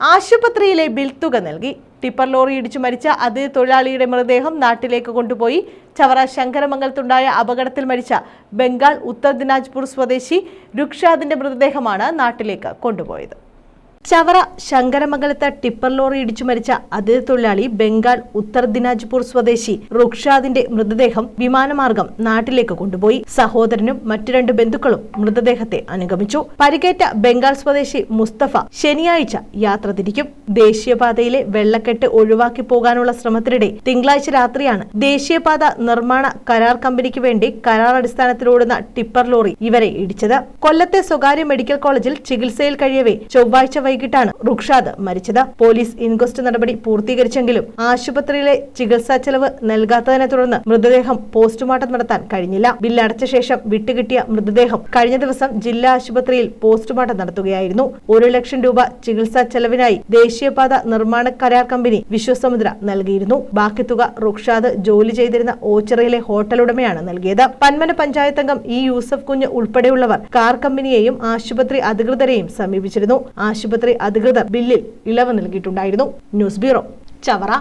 ആശുപത്രിയിലെ ബിൽ തുക നൽകി. ടിപ്പർ ലോറി ഇടിച്ചു മരിച്ച അതേ തൊഴിലാളിയുടെ മൃതദേഹം നാട്ടിലേക്ക് കൊണ്ടുപോയി. ചവറ ശങ്കരമംഗലത്തുണ്ടായ അപകടത്തിൽ മരിച്ച ബംഗാൾ ഉത്തർ ദിനാജ്പൂർ സ്വദേശി രുക്ഷാദിന്റെ മൃതദേഹമാണ് നാട്ടിലേക്ക് കൊണ്ടുപോയത്. ചവറ ശങ്കരമംഗലത്ത് ടിപ്പർ ലോറി ഇടിച്ചു മരിച്ച അതിഥി തൊഴിലാളി ബംഗാൾ ഉത്തർ ദിനാജ്പൂർ സ്വദേശി റുക്ഷാദിന്റെ മൃതദേഹം വിമാനമാർഗം നാട്ടിലേക്ക് കൊണ്ടുപോയി. സഹോദരനും മറ്റു രണ്ട് ബന്ധുക്കളും മൃതദേഹത്തെ അനുഗമിച്ചു. പരിക്കേറ്റ ബംഗാൾ സ്വദേശി മുസ്തഫ ശനിയാഴ്ച യാത്ര തിരിക്കും. ദേശീയപാതയിലെ വെള്ളക്കെട്ട് ഒഴിവാക്കി പോകാനുള്ള ശ്രമത്തിനിടെ തിങ്കളാഴ്ച രാത്രിയാണ് ദേശീയപാത നിർമ്മാണ കരാർ കമ്പനിക്ക് വേണ്ടി കരാർ അടിസ്ഥാനത്തിലോടുന്ന ടിപ്പർ ലോറി ഇവരെ ഇടിച്ചത്. കൊല്ലത്തെ സ്വകാര്യ മെഡിക്കൽ കോളേജിൽ ചികിത്സയിൽ കഴിയവേ ചൊവ്വാഴ്ച വൈകിട്ടാണ് റുക്ഷാദ് മരിച്ചത്. പോലീസ് ഇൻക്വസ്റ്റ് നടപടി പൂർത്തീകരിച്ചെങ്കിലും ആശുപത്രിയിലെ ചികിത്സാ ചെലവ് നൽകാത്തതിനെ തുടർന്ന് മൃതദേഹം പോസ്റ്റ്മോർട്ടം നടത്താൻ കഴിഞ്ഞില്ല. ബില്ലടച്ച ശേഷം വിട്ടുകിട്ടിയ മൃതദേഹം കഴിഞ്ഞ ദിവസം ജില്ലാ ആശുപത്രിയിൽ പോസ്റ്റ്മോർട്ടം നടത്തുകയായിരുന്നു. ഒരു ലക്ഷം രൂപ ചികിത്സാ ചെലവിനായി ദേശീയപാത നിർമ്മാണ കരാർ കമ്പനി വിശ്വസമുദ്ര നൽകിയിരുന്നു. ബാക്കി തുക റുക്ഷാദ് ജോലി ചെയ്തിരുന്ന ഓച്ചിറയിലെ ഹോട്ടലുടമയാണ് നൽകിയത്. പന്മന പഞ്ചായത്ത് അംഗം ഇ യൂസഫ് കുഞ്ഞ് ഉൾപ്പെടെയുള്ളവർ കാർ കമ്പനിയെയും ആശുപത്രി അധികൃതരെയും സമീപിച്ചിരുന്നു. ആശുപത്രി അധികൃതർ ബില്ലിൽ ഇളവ് നൽകിയിട്ടുണ്ടായിരുന്നു. News bureau Chavara.